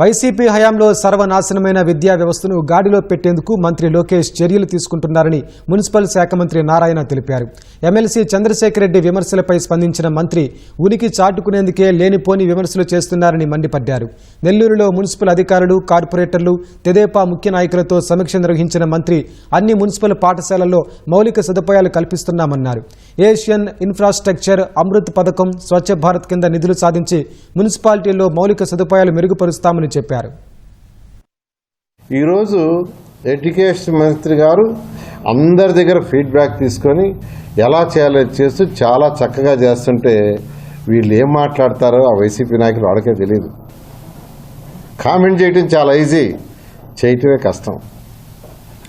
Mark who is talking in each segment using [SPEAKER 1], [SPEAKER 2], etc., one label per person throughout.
[SPEAKER 1] YCP హయాంలో సర్వనాశనమైన విద్యా వ్యవస్థను గాడిలో పెట్టేందుకు మంత్రి లోకేష్ చర్యలు తీసుకుంటున్నారని మున్సిపల్ శాఖ మంత్రి నారాయణ తెలిపారు. ఎమ్మెల్సీ చంద్రశేఖర్ రెడ్డి విమర్శలపై స్పందించిన మంత్రి ఉనికి చాటుకునేందుకే లేనిపోని విమర్శలు చేస్తున్నారని మండిపడ్డారు. నెల్లూరులో మున్సిపల్ అధికారులు కార్పొరేటర్లు తెదేపా ముఖ్య నాయకులతో సమీక్ష నిర్వహించిన మంత్రి అన్ని మున్సిపల్ పాఠశాలల్లో మౌలిక సదుపాయాలు కల్పిస్తున్నామన్నారు. ఏషియన్ ఇన్ఫ్రాస్ట్రక్చర్ అమృత్ పథకం స్వచ్ఛ భారత్ కింద నిధులు సాధించి మున్సిపాలిటీల్లో మౌలిక సదుపాయాలు మెరుగుపరుస్తామని చెప్పారు.
[SPEAKER 2] ఈరోజు ఎడ్యుకేషన్ మంత్రి గారు అందరి దగ్గర ఫీడ్బ్యాక్ తీసుకొని ఎలా చేయాలో చేస్తూ చాలా చక్కగా చేస్తుంటే వీళ్ళు ఏం మాట్లాడతారో ఆ వైసీపీ నాయకులు వాడికే తెలియదు కామెంట్ చేయటం చాలా ఈజీ చేయటమే కష్టం.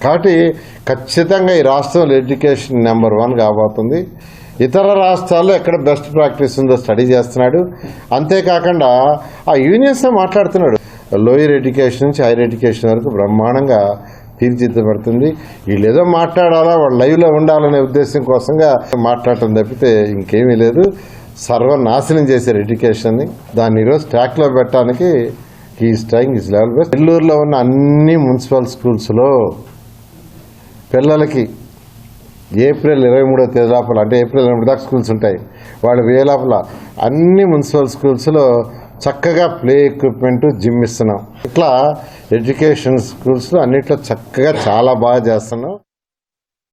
[SPEAKER 2] కాబట్టి ఖచ్చితంగా ఈ రాష్ట్రంలో ఎడ్యుకేషన్ నెంబర్ వన్ కాబోతుంది. ఇతర రాష్ట్రాల్లో ఎక్కడ బెస్ట్ ప్రాక్టీస్ ఉందో స్టడీ చేస్తున్నాడు. అంతేకాకుండా ఆ యూనియన్స్తో మాట్లాడుతున్నాడు. లోయర్ ఎడ్యుకేషన్ నుంచి హైయర్ ఎడ్యుకేషన్ వరకు బ్రహ్మాండంగా తీర్చిదిద్దబడుతుంది. వీళ్ళు ఏదో మాట్లాడాలా వాళ్ళు లైవ్లో ఉండాలనే ఉద్దేశం కోసంగా మాట్లాడటం తప్పితే ఇంకేమీ లేదు. సర్వనాశనం చేశారు ఎడ్యుకేషన్ని దాన్ని ఈరోజు ట్రాక్లో పెట్టడానికి ఈ స్ట్రైంగ్ ఇస్ లెవెల్ బెస్ట్ నెల్లూరులో ఉన్న అన్ని మున్సిపల్ స్కూల్స్లో పిల్లలకి ఏప్రిల్ ఇరవై మూడో తేదీ లోపల అంటే ఏప్రిల్ ఇరవై మూడు దాకా స్కూల్స్ ఉంటాయి. వాళ్ళు వే లోపల? అన్ని మున్సిపల్ స్కూల్స్లో చక్కగా ప్లే ఎక్విప్మెంట్ జిమ్ ఇస్తున్నాం. ఇట్లా ఎడ్యుకేషన్ స్కూల్స్లో అన్నిట్లో చక్కగా చాలా బాగా చేస్తున్నాం.